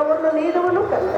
ಉತ್ತರವನ್ನು ನೀಡುವನು ಕಂದ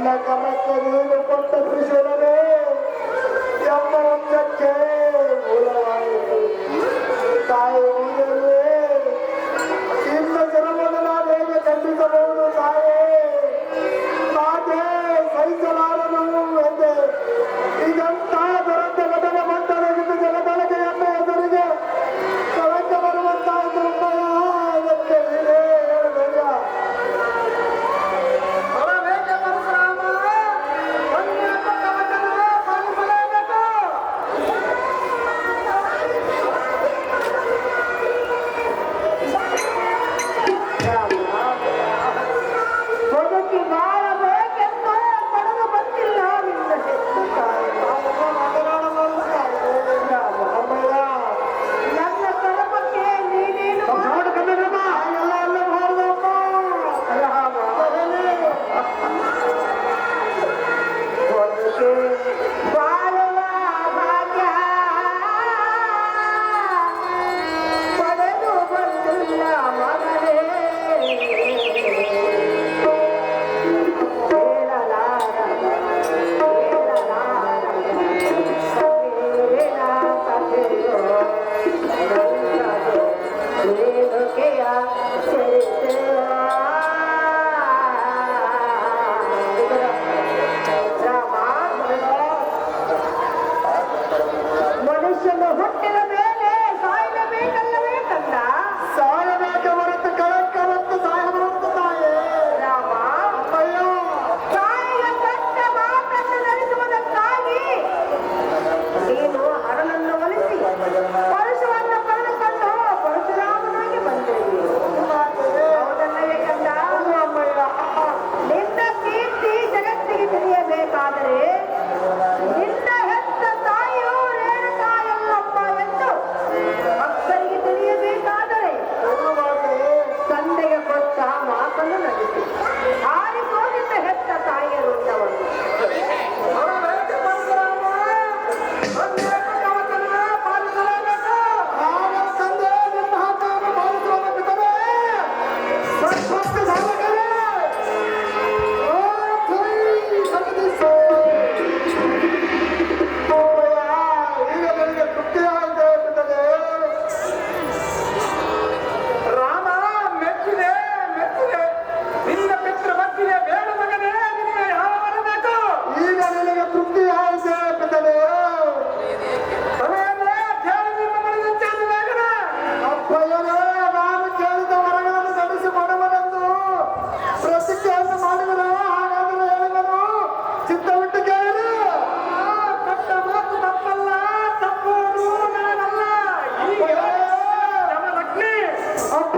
انك مكه يوم كنت في شرمه ತೃಪ್ತಿ ಆಯಿತು ಬಿಡಲೆಯೋ ಅಪ್ಪಯ್ಯನೇ ನಾನು ಕೇಳಿದ ವರಗಳನ್ನು ನಡೆಸಿ ಕೊಡುವನೆಂದು ಪ್ರತಿಜ್ಞೆಯನ್ನು ಮಾಡಿದರೆ ಹಾಗಾದರೆ ಹೇಳಿದನು, ಚಿತ್ತವಿಟ್ಟು ಕೇಳಿ ಕೊಟ್ಟ ಮಾತು ತಪ್ಪಲ್ಲ ತಪ್ಪು ನಾನಲ್ಲ ಅಪ್ಪ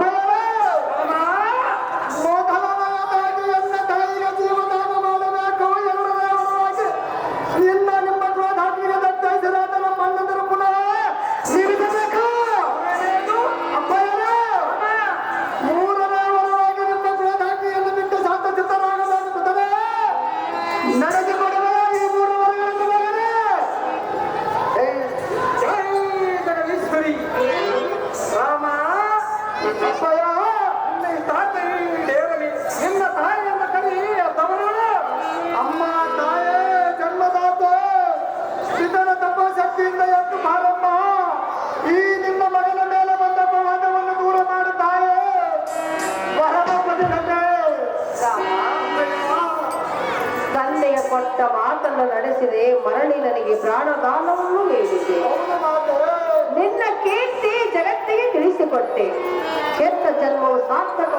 ಮಾತನ್ನು ನಡೆಸಿದೆ. ಮರಣಿ ನನಗೆ ಪ್ರಾಣದಾನವನ್ನು ನೀಡಿದೆ. ನಿನ್ನ ಕೀರ್ತಿ ಜಗತ್ತಿಗೆ ತಿಳಿಸಿಕೊಟ್ಟೆ. ಕೆಟ್ಟ ಜನ್ಮವು ಸಾರ್ಥಕ